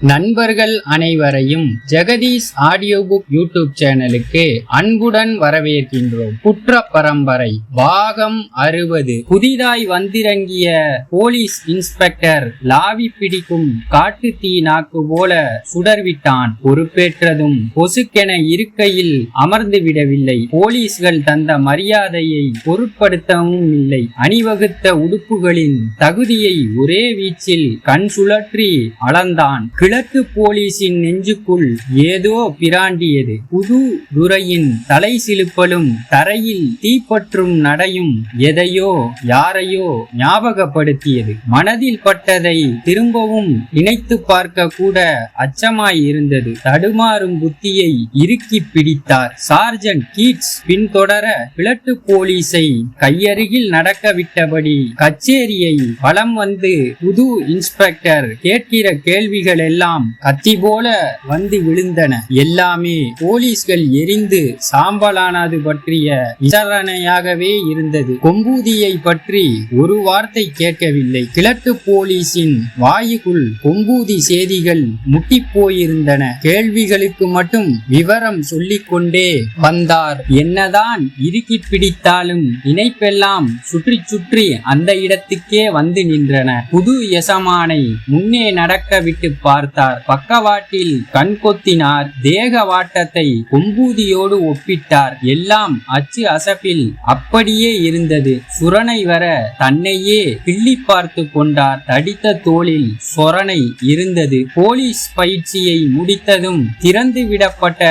நண்பர்கள் அனைவரையும் Jagadish audio book YouTube சேனலுக்கு அன்புடன் வரவேற்கின்றோம். குற்ற பரம்பரை பாகம் அறுபது. புதிதாய் வந்திறங்கிய போலீஸ் இன்ஸ்பெக்டர் லாவி பிடிக்கும் காட்டு தீ நாக்கு போல சுடர்விட்டான். பொறுப்பேற்றதும் பொசுக்கென இருக்கையில் அமர்ந்து விடவில்லை. போலீஸ்கள் தந்த மரியாதையை பொருட்படுத்தவும் இல்லை. அணிவகுத்த உடுப்புகளின் தகுதியை ஒரே வீச்சில் கண் சுழற்றி அளந்தான். கிழக்கு போலீசின் நெஞ்சுக்குள் ஏதோ பிராண்டியது. புது துரையின் தலை சிலுப்பலும் தரையில் தீப்பற்றும் நடையும் எதையோ யாரையோ ஞாபகப்படுத்தியது. மனதில் பட்டதை திரும்பவும் நினைத்து பார்க்க கூட அச்சமாய் இருந்தது தடுமாறும் புத்தியை இறுக்கி பிடித்தார். சார்ஜன் கீட்ஸ் பின்தொடர கிழட்டு போலீஸை கையருகில் நடக்கவிட்டபடி கச்சேரியை வலம் வந்து புது இன்ஸ்பெக்டர் கேட்கிற கேள்விகள் எல்லாம் கத்தி போல வந்து விழுந்தன. எல்லாமே போலீஸ்கள் எரிந்து சாம்பலானது பற்றிய விசாரணையாகவே இருந்தது. கொம்பூதியை பற்றி ஒரு வார்த்தை கேட்கவில்லை. கிழக்கு போலீஸின் வாயுக்குள் கொம்பூதி செய்திகள் முட்டி போயிருந்தன கேள்விகளுக்கு மட்டும் விவரம் சொல்லிக்கொண்டே வந்தார். என்னதான் இறுக்கி பிடித்தாலும் இணைப்பெல்லாம் சுற்றி சுற்றி அந்த இடத்துக்கே வந்து நின்றன. புது எசமானை முன்னே நடக்க விட்டு பார்த்தார் பக்கவாட்டில் கண் கொத்தினார். தேக வாட்டத்தை கொம்பூதியோடு ஒப்பிட்டார். எல்லாம் அச்சு அசப்பில் அப்படியே இருந்தது. சுரணை வர தன்னையே கிள்ளி பார்த்து கொண்டார். தடித்த தோளில் சொரணை இருந்தது. போலீஸ் பயிற்சியை முடித்ததும் திறந்து விடப்பட்ட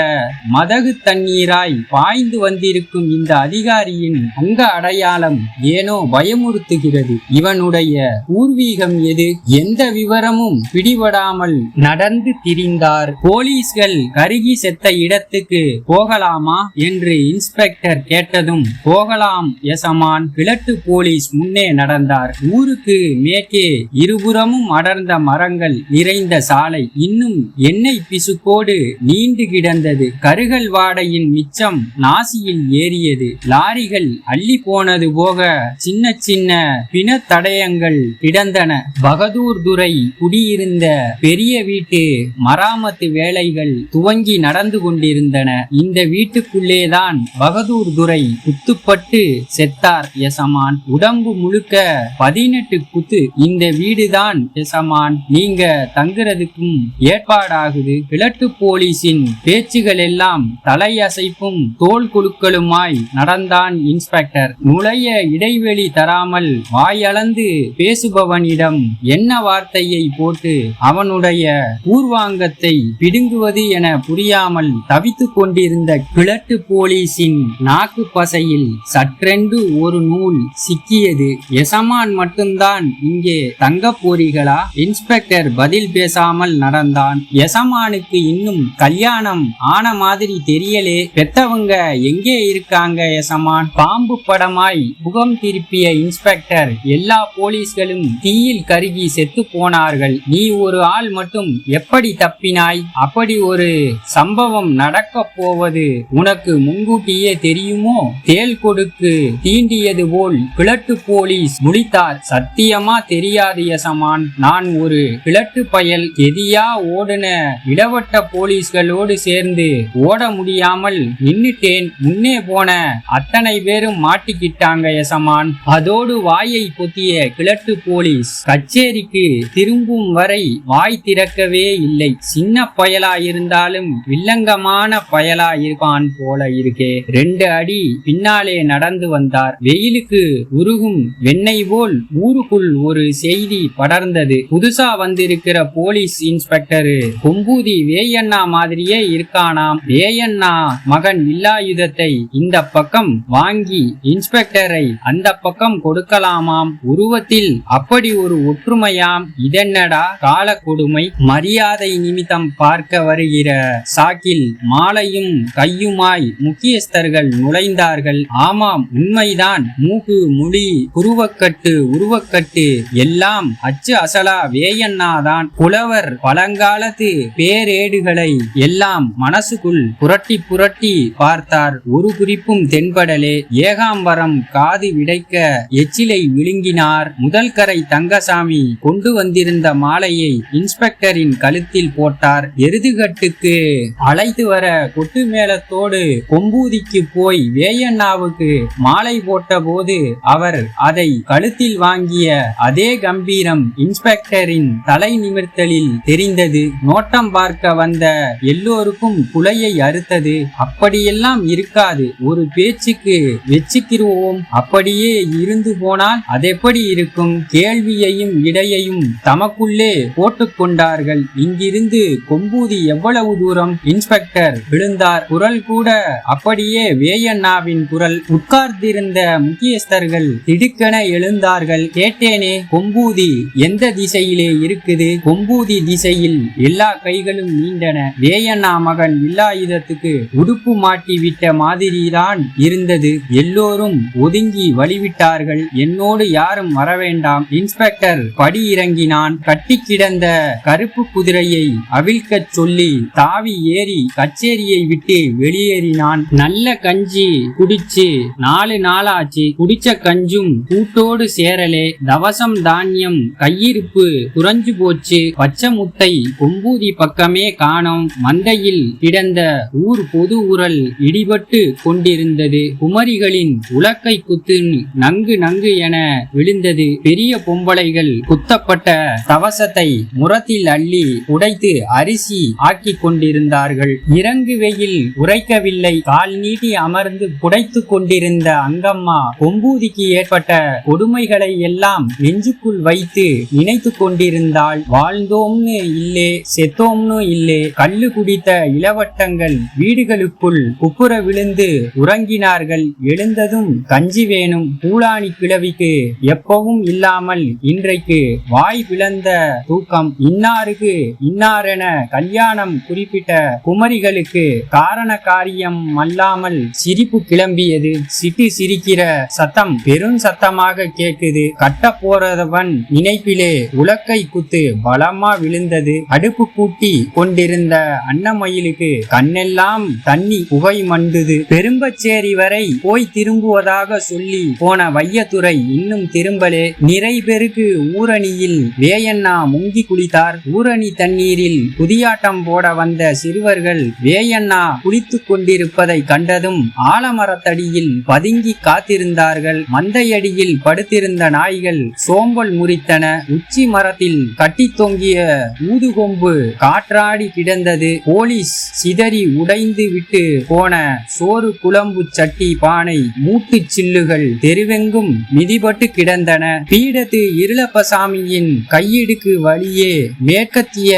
மதகு தண்ணீராய் பாய்ந்து வந்திருக்கும் இந்த அதிகாரியின் அங்க அடையாளம் ஏனோ பயமுறுத்துகிறது. இவனுடைய பூர்வீகம் எது? எந்த விவரமும் பிடிபடாமல் நடந்து திரிந்தார். போலீஸ்கள் கருகி செத்த இடத்துக்கு போகலாமா என்று இன்ஸ்பெக்டர் கேட்டதும் போகலாம் எசமான் கிழட்டு போலீஸ் முன்னே நடந்தார். ஊருக்கு மேற்கே இருபுறமும் அடர்ந்த மரங்கள் நிறைந்த சாலை. இன்னும் எண்ணெய் பிசுக்கோடு நீண்டு கிடந்தது. கருகல் வாடையின் மிச்சம் நாசியில் ஏறியது. லாரிகள் அள்ளி போனது போக சின்ன சின்ன பிணத்தடயங்கள் கிடந்தன. பகதூர் துரை குடியிருந்த பெரிய வீட்டு மராமத்து வேலைகள் துவங்கி நடந்து கொண்டிருந்தன. இந்த வீட்டுக்குள்ளேதான் பகதூர் துரை குத்துப்பட்டு செத்தார் எசமான். உடம்பு முழுக்க பதினெட்டு குத்து. இந்த வீடுதான் எசமான். நீங்க தங்குறதுக்கும் ஏற்பாடாகுது. கிழட்டு போலீஸின் பேச்சுகள் எல்லாம் தலையசைப்பும் தோல் குழுக்களுமாய் நடந்தான் இன்ஸ்பெக்டர். நுழைய இடைவெளி தராமல் வாயளந்து பேசுபவனிடம் என்ன வார்த்தையை போட்டு அவனுடைய பூர்வாங்கத்தை பிடுங்குவது என புரியாமல் தவித்துக் கொண்டிருந்த கிழட்டு போலீஸின் நாக்கு பசையில் சற்றென்று ஒரு நூல் சிக்கியது. எசமான் மட்டும்தான் இங்கே தங்க போறீர்களா? இன்ஸ்பெக்டர் பதில் பேசாமல் நடந்தான். எசமானுக்கு இன்னும் கல்யாணம் ஆன மாதிரி தெரியலே. பெத்தவங்க எங்கே இருக்காங்க எசமான்? பாம்பு படமாய் முகம் திருப்பிய இன்ஸ்பெக்டர் எல்லா போலீஸ்களும் தீயில் கருகி செத்து போனார்கள். நீ ஒரு ஆள் மட்டும் எப்படி தப்பினாய்? அப்படி ஒரு சம்பவம் நடக்க போவது உனக்கு முன்கூட்டியே தெரியுமோ? தேல் கொடுக்கு தீண்டியது போல் கிழட்டு போலீஸ் முடித்தார் சத்தியமா தெரியாது யசமான். நான் ஒரு கிழட்டு பயல். எதியா ஓடுன இடவட்ட போலீஸ்களோடு சேர்ந்து ஓட முடியாமல் நின்னுட்டேன். முன்னே போன அத்தனை பேரும் மாட்டிக்கிட்டாங்க யசமான். அதோடு வாயை பொத்திய கிழட்டு போலீஸ் கச்சேரிக்கு திரும்பும் வரை வாய் திறக்கவே இல்லை. சின்ன பயலா இருந்தாலும் வில்லங்கமான பயலா இருப்பான் போல இருக்கே. ரெண்டு அடி பின்னாலே நடந்து வந்தார். வெயிலுக்கு உருகும் வெண்ணெய் போல் ஊருக்குள் ஒரு செய்தி படர்ந்தது. புதுசா வந்திருக்கிற போலீஸ் இன்ஸ்பெக்டரு கொம்பூதி வேயண்ணா மாதிரியே இருக்கானாம். வேயண்ணா மகன் வில்லாயுதத்தை இந்த பக்கம் வாங்கி இன்ஸ்பெக்டரை அந்த பக்கம் கொடுக்கலாமாம். உருவத்தில் அப்படி ஒரு ஒற்றுமையாம். இதென்னடா? கால கொடுமை மரியாதை நிமித்தம் பார்க்க வருகிற சாக்கில் மாலையும் கையுமாய் முக்கியஸ்தர்கள் நுழைந்தார்கள். ஆமாம் உண்மைதான். மூக்கு முடி குருவக்கட்டு உருவக்கட்டு எல்லாம் அச்சு அசலா வேயண்ணாதான். புலவர் பழங்காலத்து பேரேடுகளை எல்லாம் மனசுக்குள் புரட்டி புரட்டி பார்த்தார். ஒரு குறிப்பும் தென்படலே. ஏகாம்பரம் காது விடைக்க எச்சிலை விழுங்கினார். முதல் கரை தங்கசாமி கொண்டு வந்திருந்த மாலையை இன்ஸ்பெக்டர் இன்ஸ்பெக்டரின் கழுத்தில் போட்டார். எருதுகட்டுக்கு அழைத்து வர கொட்டு மேளத்தோடு கொம்பூதிக்கு போய் வேயண்ணாவுக்கு மாலை போட்ட போது அவர் அதை கழுத்தில் வாங்கிய அதே கம்பீரம் இன்ஸ்பெக்டரின் தலை நிமிர்த்தலில் தெரிந்தது. நோட்டம் பார்க்க வந்த எல்லோருக்கும் குலையை அறுத்தது. அப்படியெல்லாம் இருக்காது. ஒரு பேச்சுக்கு வெச்சுக்கிருவோம். அப்படியே இருந்து போனால் அதெப்படி இருக்கும்? கேள்வியையும் இடையையும் தமக்குள்ளே விழுந்தார்கள். இங்கிருந்து கொம்பூதி எவ்வளவு தூரம்? இன்ஸ்பெக்டர் விழுந்தார். குரல் கூட அப்படியே வேயண்ணாவின் குரல். உட்கார்ந்திருந்த முக்கியஸ்தர்கள் திடுக்கென எழுந்தார்கள். கேட்டேனே கொம்பூதி எந்த திசையிலே இருக்குது? கொம்பூதி திசையில் எல்லா கைகளும் நீண்டன. வேயண்ணா மகன் வில்லாயுதத்துக்கு உடுப்பு மாட்டி விட்ட மாதிரிதான் இருந்தது. எல்லோரும் ஒதுங்கி வழிவிட்டார்கள். என்னோடு யாரும் வரவேண்டாம். இன்ஸ்பெக்டர் படி இறங்கினான் கட்டி கிடந்த கருப்பு குதிரையை அவிழ்க்கச் சொல்லி தாவி ஏறி கச்சேரியை விட்டு வெளியேறினான். நல்ல கஞ்சி குடிச்சு நாலு நாளாச்சு. குடிச்ச கஞ்சும் கூட்டோடு சேரலே. தவசம் தானியம் கையிருப்பு குறைஞ்சு போச்சு. பச்சை முட்டை கொம்பூதி பக்கமே காணோம். மந்தையில் கிடந்த ஊர் பொது உரல் இடிபட்டு கொண்டிருந்தது. குமரிகளின் உலக்கை குத்து நங்கு நங்கு என விழுந்தது. பெரிய பொம்பளைகள் குத்தப்பட்ட தவசத்தை முரத்தில் அள்ளி உடைத்து அரிசி ஆக்கிக் கொண்டிருந்தார்கள். இறங்கு வெயில் உரைக்கவில்லை. கால் நீட்டி அமர்ந்து புடைத்து கொண்டிருந்த அங்கம்மா கொம்பூதிக்கு ஏற்பட்ட கொடுமைகளை எல்லாம் நெஞ்சுக்குள் வைத்து நினைத்து கொண்டிருந்தாள். வாழ்ந்தோம்னு இல்லே செத்தோம்னு இல்லே கல்லு குடித்த இளவட்டங்கள் வீடுகளுக்குள் குப்புற விழுந்து உறங்கினார்கள். எழுந்ததும் கஞ்சி வேணும் பூலாணி கிழவிக்கு எப்பவும் இல்லாமல் இன்றைக்கு வாய் பிளந்த தூக்கம். இன்னாருக்கு இன்னாரென கல்யாணம் குறிப்பிட்ட குமரிகளுக்கு காரண காரியம் அல்லாமல் சிரிப்பு கிளம்பியது. சிட்டு சிரிக்கிற சத்தம் பெரும் சத்தமாக கேக்குது கட்ட போறதவன் நினைப்பிலே உலக்கை குத்து பலமா விழுந்தது. அடுப்பு கூட்டி கொண்டிருந்த அன்னமயிலுக்கு கண்ணெல்லாம் தண்ணி புகை மண்டுது. பெரும்பச்சேரி வரை போய் திரும்புவதாக சொல்லி போன வையத்துறை இன்னும் திரும்பலே. நிறை பெருக்கு ஊரணியில் வேயண்ணா முங்கி குளித்தார் ஊரணி தண்ணீரில் குதியாட்டம் போட வந்த சிறுவர்கள் வேயண்ணா குளித்துக் கொண்டிருப்பதை கண்டதும் ஆலமரத்தடியில் பதுங்கி காத்திருந்தார்கள். மந்தையடியில் படுத்திருந்த நாய்கள் சோம்பல் முறித்தன. உச்சி மரத்தில் கட்டி தொங்கிய ஊதுகொம்பு காற்றாடி கிடந்தது. போலீஸ் சிதறி உடைந்து விட்டு போன சோறு குழம்பு சட்டி பானை மூட்டுச் சில்லுகள் தெருவெங்கும் மிதிபட்டு கிடந்தன. பீடத்து இருளப்பசாமியின் கையிடுக்கு வழியே மேற்கத்திய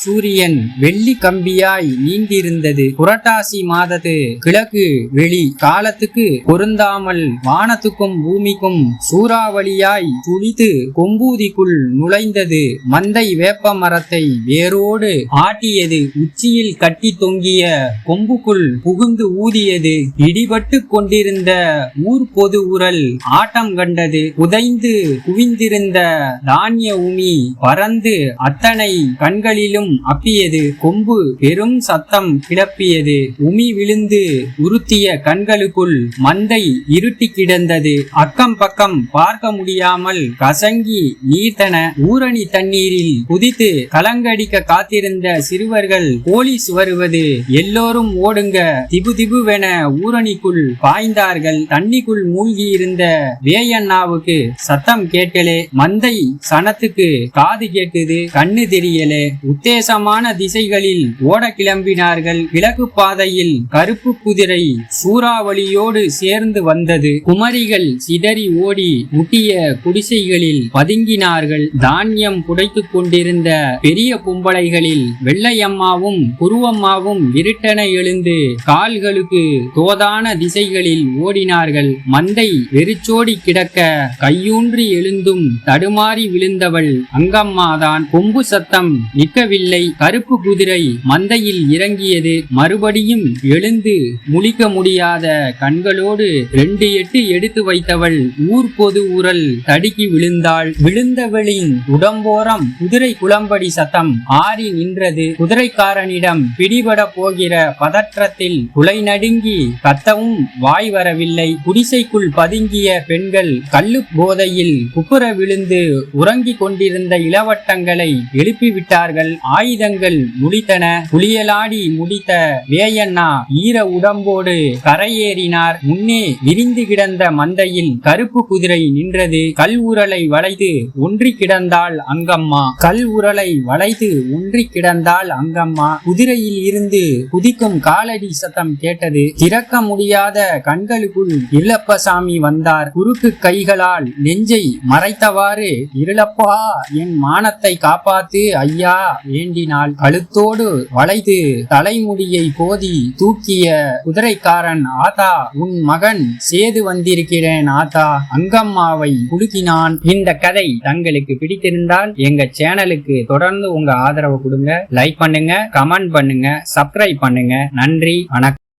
சூரியன் வெள்ளி கம்பியாய் நீண்டிருந்தது. புரட்டாசி மாதத்து கிழக்கு வெளி காலத்துக்கு பொருந்தாமல் வானத்துக்கும் பூமிக்கும் சூறாவளியாய் துளித்து கொம்பூதிக்குள் நுழைந்தது. மந்தை வேப்ப மரத்தை வேரோடு ஆட்டியது. உச்சியில் கட்டி தொங்கிய கொம்புக்குள் புகுந்து ஊதியது. இடிபட்டு கொண்டிருந்த ஊர் பொது உரல் ஆட்டம் கண்டது. உதைந்து குவிந்திருந்த தானிய உமி பறந்து அத்தனை கண்களிலும் அப்பியது. கொம்பு பெரும் சத்தம் கிளப்பியது உமி விழுந்து உருத்திய கண்களுக்குள் மந்தை இருட்டி கிடந்தது. அக்கம் பக்கம் பார்க்க முடியாமல் கசங்கி நீர்த்தன ஊரணி தண்ணீரில் குதித்து கலங்கடிக்க காத்திருந்த சிறுவர்கள் போலீஸ் வருவது. எல்லோரும் ஓடுங்க. திபு திபுவென ஊரணிக்குள் பாய்ந்தார்கள். தண்ணிக்குள் மூழ்கி இருந்த வேயண்ணாவுக்கு சத்தம் கேட்கலே. மந்தை சனத்துக்கு காது கேட்குது கண்ணு தெரியலே. உத்தேசமான திசைகளில் ஓட கிளம்பினார்கள் கிழக்கு பாதையில் கருப்பு குதிரை சூறாவளியோடு சேர்ந்து வந்தது. குமரிகள் சிதறி ஓடி முட்டிய குடிசைகளில் பதுங்கினார்கள். தானியம் புடைத்துக் கொண்டிருந்த பெரிய கும்பலைகளில் வெள்ளையம்மாவும் குருவம்மாவும் இருட்டென எழுந்து கால்களுக்கு தோதான திசைகளில் ஓடினார்கள். மந்தை வெறிச்சோடி கிடக்க கையூன்றி எழுந்தும் தடுமாறி விழுந்தவள் அங்கம்மாதான். கொம்பு சத்தம் நிற்கவில்லை. கருப்பு குதிரை மந்தையில் இறங்கியது. மறுபடியும் எழுந்து முழிக்க முடியாத கண்களோடு ரெண்டு எட்டு எடுத்து வைத்தவள் ஊர் பொது உரல் தடுக்கி விழுந்தாள். விழுந்தவளின் உடம்போரம் குதிரை குளம்படி சத்தம் ஆறி நின்றது. குதிரைக்காரனிடம் பிடிபட போகிற பதற்றத்தில் குலை நடுங்கி கத்தவும் வாய் வரவில்லை. குடிசைக்குள் பதுங்கிய பெண்கள் கள்ளு போதையில் குப்புற விழுந்து உறங்கிக் கொண்டிருந்த இளவட்டங்களை எழுப்பிவிட்டார்கள். ஆயுதங்கள் முழித்தன. புலியலாடி முடித்த வேயண்ணா ஈர உடம்போடு கரையேறினார். முன்னே விரிந்து கிடந்த மந்தையில் கருப்பு குதிரை நின்றது. கல் உரலை வளைத்து ஒன்றி கிடந்தாள் அங்கம்மா. கல் உரலை வளைத்து ஒன்றி கிடந்தாள் அங்கம்மா. குதிரையில் இருந்து குதிக்கும் காலடி சத்தம் கேட்டது. திறக்க முடியாத கண்களுக்குள் இருளப்பசாமி வந்தார். குறுக்கு கைகளால் நெஞ்சை மறைத்தவாறு இருளப்பா என் மானத்தை காப்பாத்து ஐயா வேண்டினாள் கழுத்தோடு வளைத்து தலைமுடியை போதி தூக்கிய குதிரைக்காரன் ஆத்தா உன் மகன் சேது வந்திருக்கிறேன் ஆத்தா அங்கம்மாவை குலுக்கினான் இந்த கதை தங்களுக்கு பிடித்திருந்தால் எங்க சேனலுக்கு தொடர்ந்து உங்க ஆதரவு கொடுங்க. லைக் பண்ணுங்க கமெண்ட் பண்ணுங்க சப்ஸ்கிரைப் பண்ணுங்க. நன்றி வணக்கம்.